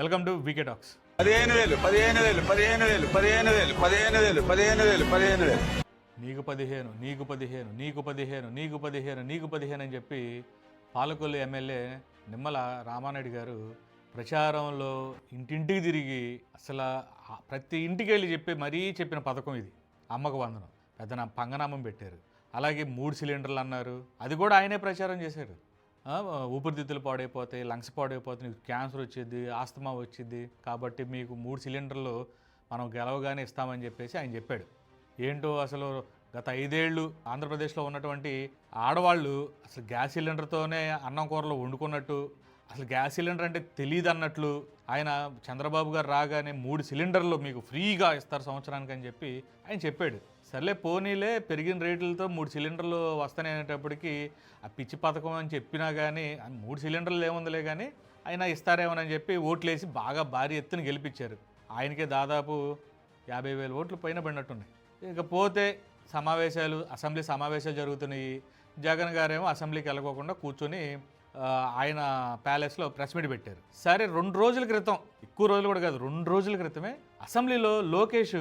Welcome to VK talks. పదిహేను వేలు పదిహేను వేలు పదిహేను వేలు పదిహేను వేలు పదిహేను వేలు పదిహేను వేలు పదిహేను వేలు. నీకు పదిహేను నీకు పదిహేను నీకు పదిహేను నీకు పదిహేను నీకు పదిహేను అని చెప్పి పాలకొల్లు ఎమ్మెల్యే నిమ్మల రామానాయుడు గారు ప్రచారంలో ఇంటింటికి తిరిగి అసలు ప్రతి ఇంటికి వెళ్ళి చెప్పి మరీ చెప్పిన పథకం ఇది. అమ్మకు వందనం. పెద్ద పంగనామం పెట్టారు. అలాగే మూడు సిలిండర్లు అన్నారు. అది కూడా ఆయనే ప్రచారం చేశాడు. ఆ, ఊపిరితిత్తులు పాడైపోతాయి లంగ్స్ పాడైపోతాయి నీకు క్యాన్సర్ వచ్చింది ఆస్తమా వచ్చింది కాబట్టి మీకు మూడు సిలిండర్లు మనం గెలవగానే ఇస్తామని చెప్పేసి ఆయన చెప్పాడు. ఏంటో అసలు గత ఐదేళ్ళు ఆంధ్రప్రదేశ్లో ఉన్నటువంటి ఆడవాళ్ళు అసలు గ్యాస్ సిలిండర్తోనే అన్నం కూరలు వండుకున్నట్టు అసలు గ్యాస్ సిలిండర్ అంటే తెలియదు అన్నట్లు ఆయన చంద్రబాబు గారు రాగానే మూడు సిలిండర్లు మీకు ఫ్రీగా ఇస్తారు సంవత్సరానికి అని చెప్పి ఆయన చెప్పాడు. సర్లే పోనీలే పెరిగిన రేట్లతో మూడు సిలిండర్లు వస్తాయి అనేటప్పటికీ ఆ పిచ్చి పథకం అని చెప్పినా కానీ మూడు సిలిండర్లు ఏముందిలే కానీ ఆయన ఇస్తారేమోనని చెప్పి ఓట్లేసి బాగా భారీ ఎత్తున గెలిపించారు. ఆయనకే దాదాపు యాభై వేల ఓట్లు పైన పడినట్టున్నాయి. ఇకపోతే సమావేశాలు అసెంబ్లీ సమావేశాలు జరుగుతున్నాయి. జగన్ గారేమో అసెంబ్లీకి వెళ్ళకోకుండా కూర్చొని ఆయన ప్యాలెస్లో ప్రెస్ మీట్ పెట్టారు. సరే రెండు రోజుల క్రితం ఎక్కువ రోజులు కూడా కాదు రెండు రోజుల క్రితమే అసెంబ్లీలో లోకేష్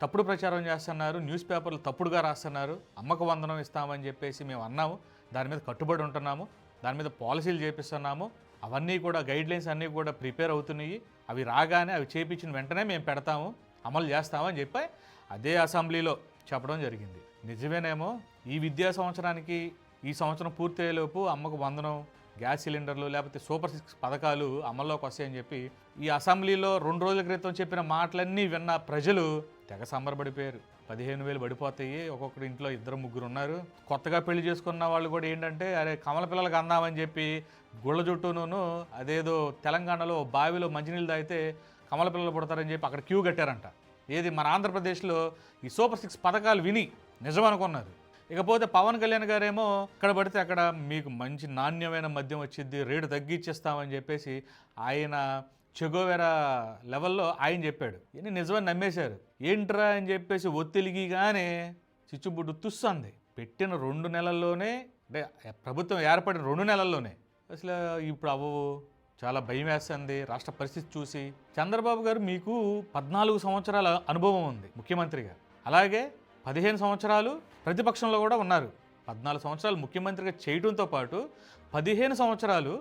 తప్పుడు ప్రచారం చేస్తున్నారు న్యూస్ పేపర్లు తప్పుడుగా రాస్తున్నారు అమ్మకు వందనం ఇస్తామని చెప్పేసి మేము అన్నాము. దాని మీద కట్టుబడి ఉంటున్నాము దాని మీద పాలసీలు చేపిస్తున్నాము. అవన్నీ కూడా గైడ్లైన్స్ అన్నీ కూడా ప్రిపేర్ అవుతున్నాయి. అవి రాగానే అవి చేపించిన వెంటనే మేము పెడతాము అమలు చేస్తామని చెప్పి అదే అసెంబ్లీలో చెప్పడం జరిగింది. నిజమేనేమో ఈ విద్యా సంవత్సరానికి ఈ సంవత్సరం పూర్తయ్యేలోపు అమ్మకు వందనం గ్యాస్ సిలిండర్లు లేకపోతే సూపర్ సిక్స్ పథకాలు అమల్లోకి వస్తాయని చెప్పి ఈ అసెంబ్లీలో రెండు రోజుల క్రితం చెప్పిన మాటలన్నీ విన్న ప్రజలు తెగ సంబరపడిపోయారు. పదిహేను వేలు పడిపోతాయి ఒక్కొక్కరి ఇంట్లో ఇద్దరు ముగ్గురు ఉన్నారు. కొత్తగా పెళ్ళి చేసుకున్న వాళ్ళు కూడా ఏంటంటే అరే కమల పిల్లలకు అందామని చెప్పి గుళ్ళ చుట్టూను అదేదో తెలంగాణలో బావిలో మంచినీళ్ళు తాగితే కమల పిల్లలు పుడతారని చెప్పి అక్కడ క్యూ కట్టారంట. ఏది మన ఆంధ్రప్రదేశ్లో ఈ సూపర్ సిక్స్ పథకాలు విని నిజమనుకున్నారు. ఇకపోతే పవన్ కళ్యాణ్ గారేమో ఇక్కడ పడితే అక్కడ మీకు మంచి నాణ్యమైన మద్యం వచ్చింది రేటు తగ్గించేస్తామని చెప్పేసి ఆయన చెగోవెరా లెవెల్లో ఆయన చెప్పాడు. ఇన్ని నిజమని నమ్మేశారు. ఏంట్రా అని చెప్పేసి ఒత్తిలిగిగానే చిచ్చుబుడ్డు తుస్తుంది పెట్టిన రెండు నెలల్లోనే అంటే ప్రభుత్వం ఏర్పడిన రెండు నెలల్లోనే అసలు ఇప్పుడు అవ్వవు చాలా భయం వేస్తుంది రాష్ట్ర పరిస్థితి చూసి. చంద్రబాబు గారు మీకు పద్నాలుగు సంవత్సరాల అనుభవం ఉంది ముఖ్యమంత్రిగా. అలాగే పదిహేను సంవత్సరాలు ప్రతిపక్షంలో కూడా ఉన్నారు. పద్నాలుగు సంవత్సరాలు ముఖ్యమంత్రిగా చేయడంతో పాటు పదిహేను సంవత్సరాలు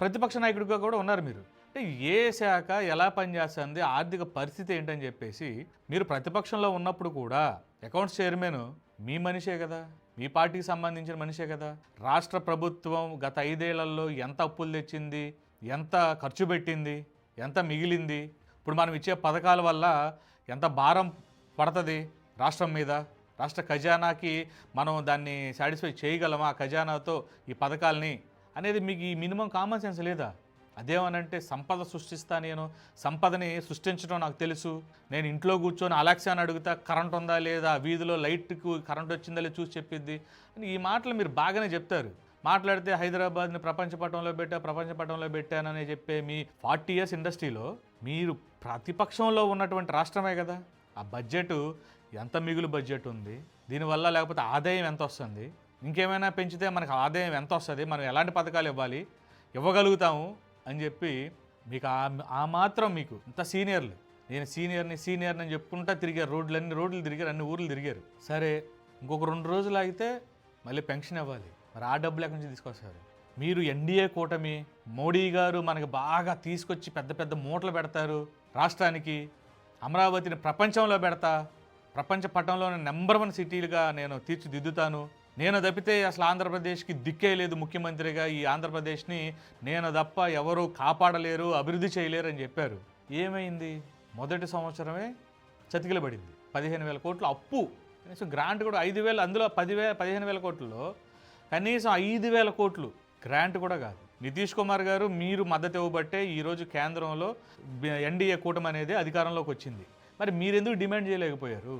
ప్రతిపక్ష నాయకుడిగా కూడా ఉన్నారు మీరు. అంటే ఏ శాఖ ఎలా పనిచేస్తుంది ఆర్థిక పరిస్థితి ఏంటని చెప్పేసి మీరు ప్రతిపక్షంలో ఉన్నప్పుడు కూడా అకౌంట్స్ చైర్మన్ మీ మనిషే కదా మీ పార్టీకి సంబంధించిన మనిషే కదా. రాష్ట్ర ప్రభుత్వం గత ఐదేళ్ళలో ఎంత అప్పులు తెచ్చింది ఎంత ఖర్చు పెట్టింది ఎంత మిగిలింది. ఇప్పుడు మనం ఇచ్చే పథకాల వల్ల ఎంత భారం పడుతుంది రాష్ట్రం మీద రాష్ట్ర ఖజానాకి మనం దాన్ని సాటిస్ఫై చేయగలమా? ఆ ఖజానాతో ఈ పథకాల్ని అనేది మీకు ఈ మినిమం కామన్ సెన్స్ లేదా? అదేమనంటే సంపద సృష్టిస్తా నేను సంపదని సృష్టించడం నాకు తెలుసు. నేను ఇంట్లో కూర్చొని అలెక్సాని అడుగుతా కరెంట్ ఉందా లేదా? వీధిలో లైట్కు కరెంట్ వచ్చిందా? లేదా చూసి చెప్పిద్ది. అని ఈ మాటలు మీరు బాగానే చెప్తారు. మాట్లాడితే హైదరాబాద్ని ప్రపంచ పటంలో పెట్టా ప్రపంచ పటంలో పెట్టానని చెప్పే మీ ఫార్టీ ఇయర్స్ ఇండస్ట్రీలో మీరు ప్రతిపక్షంలో ఉన్నటువంటి రాష్ట్రమే కదా? ఆ బడ్జెట్ ఎంత మిగులు బడ్జెట్ ఉంది దీనివల్ల లేకపోతే ఆదాయం ఎంత వస్తుంది ఇంకేమైనా పెంచితే మనకు ఆదాయం ఎంత వస్తుంది మనం ఎలాంటి పథకాలు ఇవ్వాలి ఇవ్వగలుగుతాము అని చెప్పి మీకు ఆ ఆ మాత్రం మీకు ఇంత సీనియర్లు నేను సీనియర్ని సీనియర్ని చెప్పుకుంటా తిరిగారు రోడ్లు అన్ని రోడ్లు తిరిగారు అన్ని ఊర్లు తిరిగారు. సరే ఇంకొక రెండు రోజులు ఆగితే మళ్ళీ పెన్షన్ ఇవ్వాలి మరి ఆ డబ్బులు ఎక్కడి నుంచి తీసుకొస్తారు. మీరు ఎన్డీఏ కూటమి మోడీ గారు మనకి బాగా తీసుకొచ్చి పెద్ద పెద్ద మూటలు పెడతారు రాష్ట్రానికి అమరావతిని ప్రపంచంలో పెడతా ప్రపంచ పటంలోని నెంబర్ వన్ సిటీలుగా నేను తీర్చిదిద్దుతాను. నేను తప్పితే అసలు ఆంధ్రప్రదేశ్కి దిక్కే లేదు ముఖ్యమంత్రిగా. ఈ ఆంధ్రప్రదేశ్ని నేను తప్ప ఎవరు కాపాడలేరు అభివృద్ధి చేయలేరు అని చెప్పారు. ఏమైంది? మొదటి సంవత్సరమే చతికిలబడింది పదిహేను వేల కోట్ల అప్పు. కనీసం గ్రాంట్ కూడా ఐదు వేలు అందులో పదివే పదిహేను వేల కోట్లలో కనీసం ఐదు వేల కోట్లు గ్రాంట్ కూడా కాదు. నితీష్ కుమార్ గారు మీరు మద్దతు ఇవ్వబట్టే ఈరోజు కేంద్రంలో ఎన్డీఏ కూటమి అనేది అధికారంలోకి వచ్చింది. మరి మీరెందుకు డిమాండ్ చేయలేకపోయారు?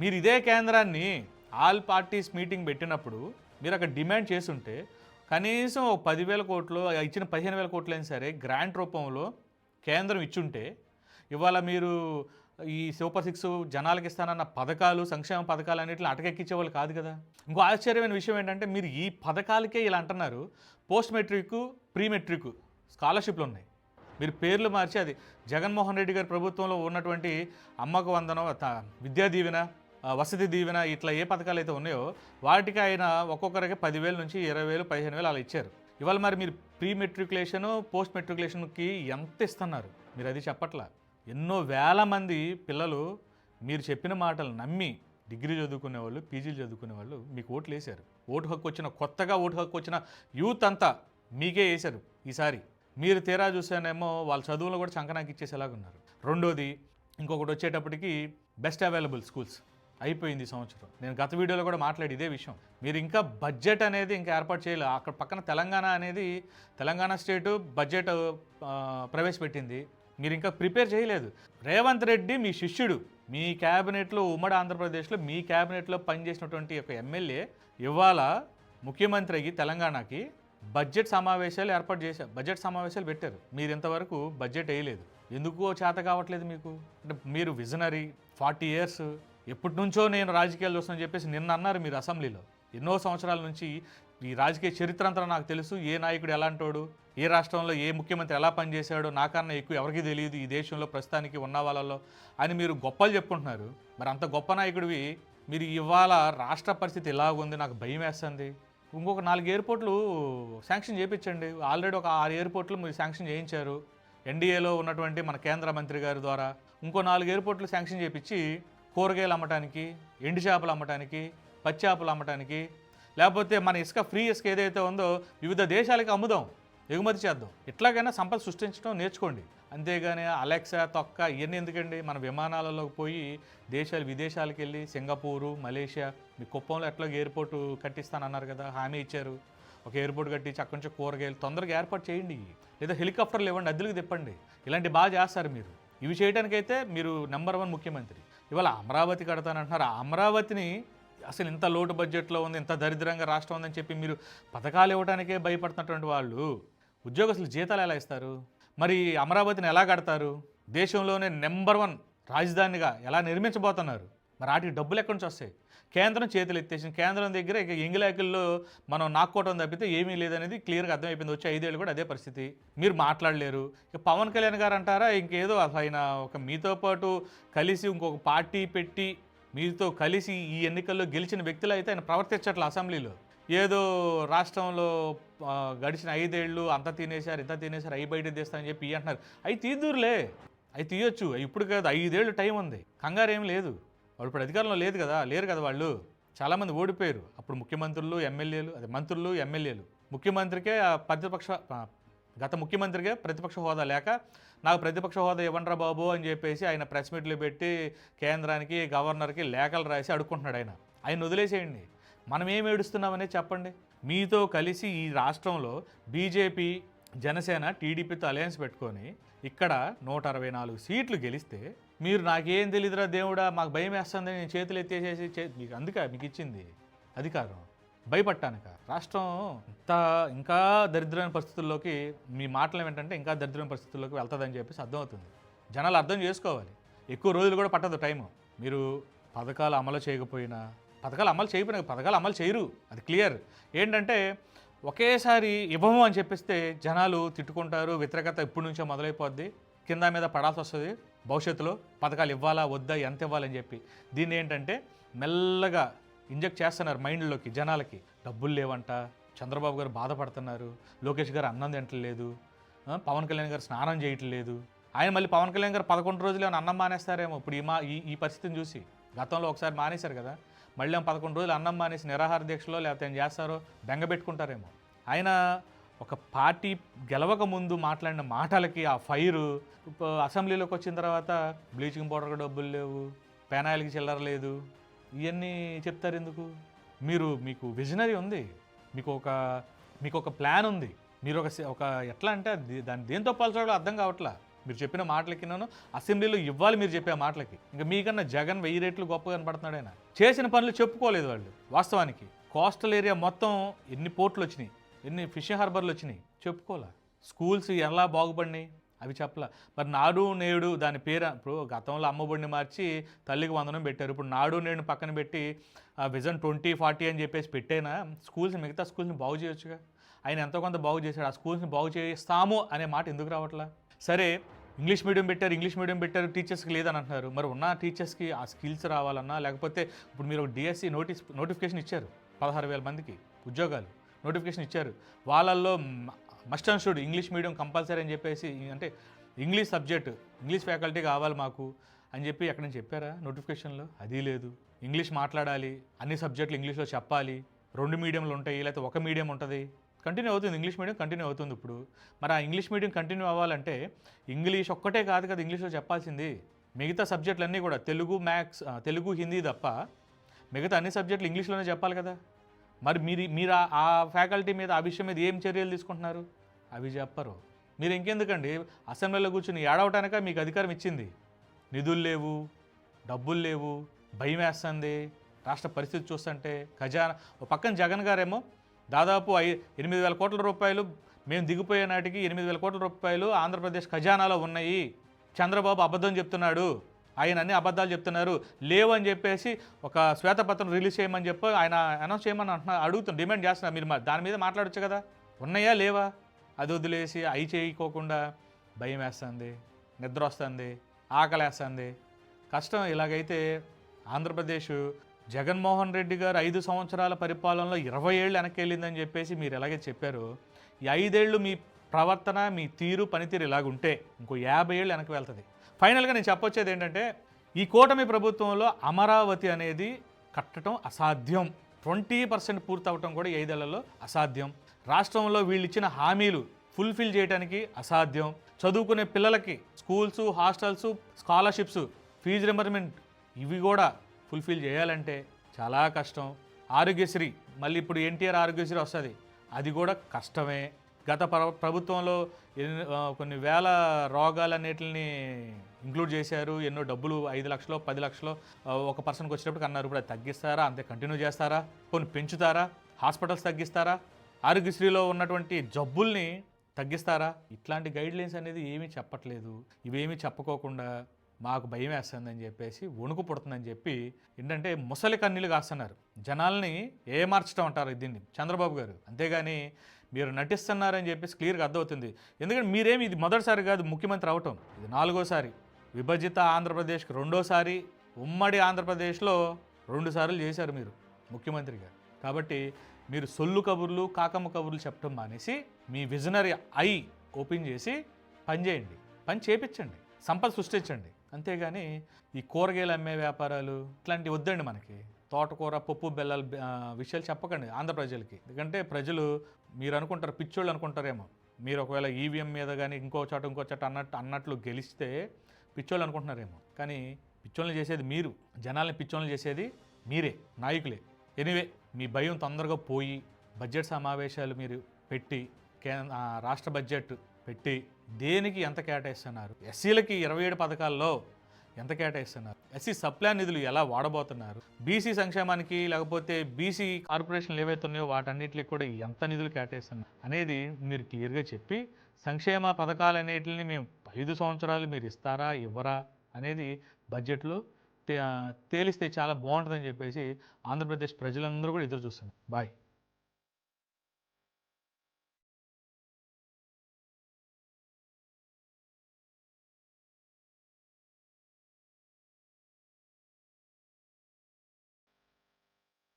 మీరు ఇదే కేంద్రాన్ని ఆల్ పార్టీస్ మీటింగ్ పెట్టినప్పుడు మీరు అక్కడ డిమాండ్ చేస్తుంటే కనీసం ఒక పదివేల కోట్లు ఇచ్చిన పదిహేను వేల కోట్లు అయినా సరే గ్రాంట్ రూపంలో కేంద్రం ఇచ్చుంటే ఇవాళ మీరు ఈ సూపర్ సిక్స్ జనాలకి ఇస్తానన్న పథకాలు సంక్షేమ పథకాలు అన్నింటిని అటకెక్కించేవాళ్ళు కాదు కదా. ఇంకో ఆశ్చర్యమైన విషయం ఏంటంటే మీరు ఈ పథకాలకే ఇలా అంటున్నారు. పోస్ట్ మెట్రిక్ ప్రీ మెట్రిక్ స్కాలర్షిప్లు ఉన్నాయి. మీరు పేర్లు మార్చి అది జగన్మోహన్ రెడ్డి గారి ప్రభుత్వంలో ఉన్నటువంటి అమ్మకు వందనం త- విద్యా దీవెన వసతి దీవెన ఇట్లా ఏ పథకాలు అయితే ఉన్నాయో వాటికి ఆయన ఒక్కొక్కరికి పదివేల నుంచి ఇరవై వేలు పదిహేను వేలు అలా ఇచ్చారు. ఇవాళ మరి మీరు ప్రీ మెట్రికులేషన్ పోస్ట్ మెట్రికులేషన్కి ఎంత ఇస్తున్నారు? మీరు అది చెప్పట్లా. ఎన్నో వేల మంది పిల్లలు మీరు చెప్పిన మాటలు నమ్మి డిగ్రీ చదువుకునే వాళ్ళు పీజీలు చదువుకునే వాళ్ళు మీకు ఓట్లు వేశారు. ఓటు హక్కు వచ్చిన కొత్తగా ఓటు హక్కు వచ్చిన యూత్ అంతా మీకే వేశారు ఈసారి. మీరు తీరా చూసానేమో వాళ్ళ చదువులు కూడా చంకనాకి ఇచ్చేసేలాగా ఉన్నారు. రెండోది ఇంకొకటి వచ్చేటప్పటికి బెస్ట్ అవైలబుల్ స్కూల్స్ అయిపోయింది ఈ సంవత్సరం. నేను గత వీడియోలో కూడా మాట్లాడి ఇదే విషయం. మీరు ఇంకా బడ్జెట్ అనేది ఇంకా ఏర్పాటు చేయలేదు అక్కడ పక్కన తెలంగాణ అనేది తెలంగాణ స్టేటు బడ్జెట్ ప్రవేశపెట్టింది. మీరు ఇంకా ప్రిపేర్ చేయలేదు. రేవంత్ రెడ్డి మీ శిష్యుడు మీ క్యాబినెట్లో ఉమ్మడి ఆంధ్రప్రదేశ్లో మీ క్యాబినెట్లో పనిచేసినటువంటి ఒక ఎమ్మెల్యే ఇవాళ ముఖ్యమంత్రి తెలంగాణకి బడ్జెట్ సమావేశాలు ఏర్పాటు చేశారు బడ్జెట్ సమావేశాలు పెట్టారు. మీరు ఇంతవరకు బడ్జెట్ వేయలేదు. ఎందుకో చేత కావట్లేదు మీకు? అంటే మీరు విజనరీ ఫార్టీ ఇయర్స్ ఎప్పటి నుంచో నేను రాజకీయాలు చూస్తానని చెప్పేసి నిన్న అన్నారు మీరు అసెంబ్లీలో. ఎన్నో సంవత్సరాల నుంచి ఈ రాజకీయ చరిత్ర అంతా నాకు తెలుసు. ఏ నాయకుడు ఎలాంటోడు? ఏ రాష్ట్రంలో ఏ ముఖ్యమంత్రి ఎలా పనిచేశాడో నాకన్నా ఎక్కువ ఎవరికీ తెలియదు ఈ దేశంలో ప్రస్తుతానికి ఉన్న వాళ్ళలో అని మీరు గొప్పలు చెప్పుకుంటున్నారు. మరి అంత గొప్ప నాయకుడివి మీరు ఇవాళ రాష్ట్ర పరిస్థితి ఎలా ఉంది నాకు భయం వేస్తుంది. ఇంకొక నాలుగు ఎయిర్పోర్ట్లు శాంక్షన్ చేయించండి ఆల్రెడీ ఒక ఆరు ఎయిర్పోర్ట్లు మీరు శాంక్షన్ చేయించారు. ఎన్డీఏలో ఉన్నటువంటి మన కేంద్ర మంత్రి గారి ద్వారా ఇంకో నాలుగు ఎయిర్పోర్ట్లు శాంక్షన్ చేయించి కూరగాయలు అమ్మటానికి ఎండు చేపలు అమ్మటానికి పచ్చి చేపలు అమ్మటానికి లేకపోతే మన ఇసుక ఫ్రీ ఇసుక ఏదైతే ఉందో వివిధ దేశాలకి అమ్ముదాం ఎగుమతి చేద్దాం. ఎట్లాగైనా సంపద సృష్టించడం నేర్చుకోండి. అంతేగాని అలెక్సా తొక్క ఇవన్నీ ఎందుకండి? మన విమానాలలోకి పోయి దేశాలు విదేశాలకు వెళ్ళి సింగపూరు మలేషియా మీ కుప్పంలో ఎట్లా ఎయిర్పోర్టు కట్టిస్తానన్నారు కదా హామీ ఇచ్చారు. ఒక ఎయిర్పోర్ట్ కట్టించి అక్కడి నుంచి కూరగాయలు తొందరగా ఏర్పాటు చేయండి. లేదా హెలికాప్టర్లు ఇవ్వండి అద్దెలకు తిప్పండి. ఇలాంటి బాగా చేస్తారు మీరు. ఇవి చేయడానికైతే మీరు నెంబర్ వన్ ముఖ్యమంత్రి. ఇవాళ అమరావతి కడతానంటున్నారు. ఆ అమరావతిని అసలు ఇంత లోటు బడ్జెట్లో ఉంది ఇంత దరిద్రంగా రాష్ట్రం ఉందని చెప్పి మీరు పథకాలు ఇవ్వడానికే భయపడుతున్నటువంటి వాళ్ళు. ఉద్యోగస్తులు జీతాలు ఎలా ఇస్తారు? మరి అమరావతిని ఎలా కడతారు? దేశంలోనే నెంబర్ వన్ రాజధానిగా ఎలా నిర్మించబోతున్నారు? మరి వాటికి డబ్బులు ఎక్కడి నుంచి వస్తాయి? కేంద్రం చేతులు ఎత్తేసింది. కేంద్రం దగ్గర ఇక ఎంగిలాకుల్లో మనం నాక్కోవటం తప్పితే ఏమీ లేదనేది క్లియర్గా అర్థమైపోయింది. వచ్చే ఐదేళ్ళు కూడా అదే పరిస్థితి. మీరు మాట్లాడలేరు. ఇక పవన్ కళ్యాణ్ గారు అంటారా? ఇంకేదో అసలు ఆయన ఒక మీతో పాటు కలిసి ఇంకొక పార్టీ పెట్టి మీతో కలిసి ఈ ఎన్నికల్లో గెలిచిన వ్యక్తులు అయితే ఆయన ప్రవర్తించట్ల అసెంబ్లీలో? ఏదో రాష్ట్రంలో గడిచిన ఐదేళ్ళు అంత తినేశారు ఇంత తినేశారు అవి బయట తీస్తారని చెప్పి అంటున్నారు. అవి తీదురులే అవి తీయొచ్చు. ఇప్పుడు కాదు ఐదేళ్ళు టైం ఉంది. కంగారు ఏం లేదు. వాళ్ళు ఇప్పుడు అధికారంలో లేదు కదా లేరు కదా వాళ్ళు. చాలామంది ఓడిపోయారు. అప్పుడు ముఖ్యమంత్రులు ఎమ్మెల్యేలు అదే మంత్రులు ఎమ్మెల్యేలు. ముఖ్యమంత్రికే ప్రతిపక్ష గత ముఖ్యమంత్రిగా ప్రతిపక్ష హోదా లేక నాకు ప్రతిపక్ష హోదా ఇవ్వండిరా బాబు అని చెప్పేసి ఆయన ప్రెస్ మీట్లు పెట్టి కేంద్రానికి గవర్నర్కి లేఖలు రాసి అడుక్కుంటున్నాడు ఆయన. ఆయన వదిలేసేయండి. మనం ఏం ఏడుస్తున్నామనే చెప్పండి. మీతో కలిసి ఈ రాష్ట్రంలో బీజేపీ జనసేన టీడీపీతో అలయన్స్ పెట్టుకొని ఇక్కడ నూట అరవై నాలుగు సీట్లు గెలిస్తే మీరు నాకేం తెలియదురా దేవుడా మాకు భయం వేస్తుంది నేను చేతులు ఎత్తేసేసి మీకు అందుకే మీకు ఇచ్చింది అధికారం. భయపట్టానుక రాష్ట్రం ఇంత ఇంకా దరిద్రమైన పరిస్థితుల్లోకి మీ మాటలు ఏంటంటే ఇంకా దరిద్రమైన పరిస్థితుల్లోకి వెళ్తుందని చెప్పేసి అర్థమవుతుంది. జనాలు అర్థం చేసుకోవాలి. ఎక్కువ రోజులు కూడా పట్టదు టైము. మీరు పథకాలు అమలు చేయకపోయినా పథకాలు అమలు చేయకపోయినా పథకాలు అమలు చేయరు. అది క్లియర్. ఏంటంటే ఒకేసారి ఇవ్వము అని చెప్పిస్తే జనాలు తిట్టుకుంటారు వ్యతిరేకత ఇప్పటి నుంచో మొదలైపోద్ది. కింద మీద పడాల్సి వస్తుంది భవిష్యత్తులో. పథకాలు ఇవ్వాలా వద్దా ఎంత ఇవ్వాలని చెప్పి. దీన్ని ఏంటంటే మెల్లగా ఇంజెక్ట్ చేస్తున్నారు మైండ్లోకి జనాలకి. డబ్బులు లేవంట చంద్రబాబు గారు బాధపడుతున్నారు లోకేష్ గారు అన్నం తింటలేదు పవన్ కళ్యాణ్ గారు స్నానం చేయట్లేదు. ఆయన మళ్ళీ పవన్ కళ్యాణ్ గారు పదకొండు రోజులు ఏమైనా అన్నం మానేస్తారేమో. ఇప్పుడు ఈ మా ఈ పరిస్థితిని చూసి. గతంలో ఒకసారి మానేశారు కదా. మళ్ళీ పదకొండు రోజులు అన్నం మానేసి నిరాహార దీక్షలో లేకపోతే ఏం చేస్తారో బెంగబెట్టుకుంటారేమో ఆయన ఒక పార్టీ గెలవక ముందు మాట్లాడిన మాటలకి ఆ ఫైరు అసెంబ్లీలోకి వచ్చిన తర్వాత బ్లీచింగ్ పౌడర్కి డబ్బులు లేవు పెనాయిల్కి చిల్లర లేదు ఇవన్నీ చెప్తారు ఎందుకు? మీరు మీకు విజనరీ ఉంది మీకు ఒక మీకు ఒక ప్లాన్ ఉంది మీరు ఒక ఒక ఎట్లా అంటే దాన్ని దేంతో పోల్చాలో అర్థం కావట్లా? మీరు చెప్పిన మాటలకి నేను అసెంబ్లీలో ఇవ్వాలి మీరు చెప్పే మాటలకి. ఇంకా మీకన్నా జగన్ వెయ్యి రేట్లు గొప్పగా కనపడుతున్నాడు ఆయన. చేసిన పనులు చెప్పుకోలేదు వాళ్ళు వాస్తవానికి. కోస్టల్ ఏరియా మొత్తం ఎన్ని పోర్ట్లు వచ్చినాయి? ఎన్ని ఫిషింగ్ హార్బర్లు వచ్చినాయి? చెప్పుకోలే. స్కూల్స్ ఎలా బాగుపడినాయి? అవి చెప్పలా. మరి నాడు నేడు దాని పేరు ఇప్పుడు గతంలో అమ్మఒడిని మార్చి తల్లికి వందనం పెట్టారు. ఇప్పుడు నాడు నేడు పక్కన పెట్టి ఆ విజన్ ట్వంటీ ఫార్టీ అని చెప్పేసి పెట్టైనా? స్కూల్స్ మిగతా స్కూల్స్ని బాగు చేయొచ్చుగా? ఆయన ఎంతో కొంత బాగు చేశాడు. ఆ స్కూల్స్ని బాగు చేస్తాము అనే మాట ఎందుకు రావట్లా? సరే ఇంగ్లీష్ మీడియం పెట్టారు ఇంగ్లీష్ మీడియం పెట్టారు టీచర్స్కి లేదని అంటున్నారు మరి ఉన్న టీచర్స్కి ఆ స్కిల్స్ రావాలన్నా లేకపోతే ఇప్పుడు మీరు ఒక డిఎస్సి నోటీస్ నోటిఫికేషన్ ఇచ్చారు పదహారు వేల మందికి ఉద్యోగాలు నోటిఫికేషన్ ఇచ్చారు. వాళ్ళల్లో must and should English medium compulsory అని చెప్పేసి అంటే ఇంగ్లీష్ సబ్జెక్ట్ ఇంగ్లీష్ ఫ్యాకల్టీ కావాలి మాకు అని చెప్పి ఎక్కడ నుంచి చెప్పారా నోటిఫికేషన్లో? అది లేదు. ఇంగ్లీష్ మాట్లాడాలి అన్ని సబ్జెక్టులు ఇంగ్లీష్లో చెప్పాలి. రెండు మీడియంలు ఉంటాయి లేకపోతే ఒక మీడియం ఉంటుంది. కంటిన్యూ అవుతుంది ఇంగ్లీష్ మీడియం కంటిన్యూ అవుతుంది ఇప్పుడు. మరి ఆ ఇంగ్లీష్ మీడియం కంటిన్యూ అవ్వాలంటే ఇంగ్లీష్ ఒక్కటే కాదు కదా ఇంగ్లీష్లో చెప్పాల్సింది. మిగతా సబ్జెక్టులన్నీ కూడా తెలుగు మ్యాథ్స్ తెలుగు హిందీ తప్ప మిగతా అన్ని సబ్జెక్టులు ఇంగ్లీష్లోనే చెప్పాలి కదా. మరి మీరు మీరు ఆ- ఆ ఫ్యాకల్టీ మీద ఆ విషయం మీద ఏం చర్యలు తీసుకుంటున్నారు? అవి చెప్పరు. మీరు ఇంకెందుకండి? అసెంబ్లీలో కూర్చుని ఏడవటానిక మీకు అధికారం ఇచ్చింది. నిధులు లేవు డబ్బులు లేవు భయం వేస్తుంది. రాష్ట్ర పరిస్థితి చూస్తుంటే ఖజానా పక్కన జగన్ గారేమో దాదాపు ఐ ఎనిమిది వేల కోట్ల రూపాయలు మేము దిగిపోయే నాటికి ఎనిమిది వేల కోట్ల రూపాయలు ఆంధ్రప్రదేశ్ ఖజానాలో ఉన్నాయి. చంద్రబాబు అబద్ధం చెప్తున్నాడు. ఆయన అన్ని అబద్ధాలు చెప్తున్నారు. లేవు అని చెప్పేసి ఒక శ్వేతపత్రం రిలీజ్ చేయమని చెప్పి ఆయన అనౌన్స్ చేయమని అంటున్నా అడుగుతున్నారు డిమాండ్ చేస్తున్నారు మీరు దాని మీద మాట్లాడొచ్చు కదా. ఉన్నాయా లేవా? అది వదిలేసి అయి చేయకోకుండా భయం వేస్తుంది నిద్ర వస్తుంది ఆకలి వేస్తుంది కష్టం ఇలాగైతే ఆంధ్రప్రదేశ్ జగన్మోహన్ రెడ్డి గారు ఐదు సంవత్సరాల పరిపాలనలో ఇరవై ఏళ్ళు వెనక్కి వెళ్ళిందని చెప్పేసి మీరు ఎలాగే చెప్పారు ఈ ఐదేళ్ళు మీ ప్రవర్తన మీ తీరు పనితీరు ఇలాగుంటే ఇంకో యాభై ఏళ్ళు వెనక్కి వెళ్తుంది. ఫైనల్గా నేను చెప్పొచ్చేది ఏంటంటే ఈ కూటమి ప్రభుత్వంలో అమరావతి అనేది కట్టడం అసాధ్యం. ట్వంటీ పర్సెంట్ పూర్తవటం కూడా ఐదేళ్ళలో అసాధ్యం. రాష్ట్రంలో వీళ్ళు ఇచ్చిన హామీలు ఫుల్ఫిల్ చేయడానికి అసాధ్యం. చదువుకునే పిల్లలకి schools hostels scholarships fee reimbursement ఇవి కూడా ఫుల్ఫిల్ చేయాలంటే చాలా కష్టం. ఆరోగ్యశ్రీ మళ్ళీ ఇప్పుడు ఎన్టీఆర్ ఆరోగ్యశ్రీ వస్తుంది. అది కూడా కష్టమే. గత ప్ర- ప్రభుత్వంలో కొన్ని వేల రోగాలన్నిటిని ఇంక్లూడ్ చేశారు. ఎన్నో డబ్బులు ఐదు లక్షలు పది లక్షలు ఒక పర్సన్కి వచ్చినప్పుడు అన్నారు. ఇప్పుడు అది తగ్గిస్తారా? అంతే కంటిన్యూ చేస్తారా? కొన్ని పెంచుతారా? హాస్పిటల్స్ తగ్గిస్తారా? ఆరోగ్యశ్రీలో ఉన్నటువంటి జబ్బుల్ని తగ్గిస్తారా? ఇట్లాంటి గైడ్లైన్స్ అనేది ఏమీ చెప్పట్లేదు. ఇవేమీ చెప్పుకోకుండా మాకు భయం వేస్తుందని చెప్పేసి వణుకు పుడుతుందని చెప్పి ఏంటంటే ముసలి కన్నీళ్ళు కాస్తున్నారు. జనాల్ని ఏమార్చడం అంటారు దీన్ని? చంద్రబాబు గారు. అంతేగాని మీరు నటిస్తున్నారని చెప్పేసి క్లియర్గా అర్థమవుతుంది. ఎందుకంటే మీరేమి ఇది మొదటిసారి కాదు ముఖ్యమంత్రి అవటం. ఇది నాలుగోసారి. విభజిత ఆంధ్రప్రదేశ్కి రెండోసారి ఉమ్మడి ఆంధ్రప్రదేశ్లో రెండుసార్లు చేశారు మీరు ముఖ్యమంత్రిగా కాబట్టి మీరు సొల్లు కబుర్లు కాకమ్మ కబుర్లు చెప్పడం మానేసి మీ విజనరీ ఐ ఓపెన్ చేసి పని చేయండి. పని చేపించండి. సంపద సృష్టించండి. అంతేగాని ఈ కూరగాయలు అమ్మే వ్యాపారాలు ఇట్లాంటివి వద్దండి మనకి. తోటకూర పప్పు బెల్లాలు విషయాలు చెప్పకండి ఆంధ్ర ప్రజలకి. ఎందుకంటే ప్రజలు మీరు అనుకుంటారు పిచ్చోళ్ళు అనుకుంటారేమో. మీరు ఒకవేళ ఈవీఎం మీద కానీ ఇంకో చోట ఇంకో చోట అన్నట్టు అన్నట్లు గెలిస్తే పిచ్చోళ్ళు అనుకుంటున్నారేమో. కానీ పిచ్చోళ్ళని చేసేది మీరు. జనాల్ని పిచ్చోళ్ళని చేసేది మీరే నాయకులే. ఎనివే మీ భయం తొందరగా పోయి బడ్జెట్ సమావేశాలు మీరు పెట్టి కేంద్ర రాష్ట్ర బడ్జెట్ పెట్టి దేనికి ఎంత కేటాయిస్తున్నారు? ఎస్సీలకి ఇరవై ఏడు పథకాల్లో ఎంత కేటాయిస్తున్నారు? ఎస్సీ సప్లై నిధులు ఎలా వాడబోతున్నారు? బీసీ సంక్షేమానికి లేకపోతే బీసీ కార్పొరేషన్లు ఏవైతే ఉన్నాయో వాటన్నిటికి కూడా ఎంత నిధులు కేటాయిస్తున్నారు అనేది మీరు క్లియర్గా చెప్పి సంక్షేమ పథకాలు అనేటిని మేము ఐదు సంవత్సరాలు మీరు ఇస్తారా ఇవ్వరా అనేది బడ్జెట్లో తేలిస్తే చాలా బాగుంటుందని చెప్పేసి ఆంధ్రప్రదేశ్ ప్రజలందరూ కూడా ఎదురు చూస్తున్నారు. బాయ్.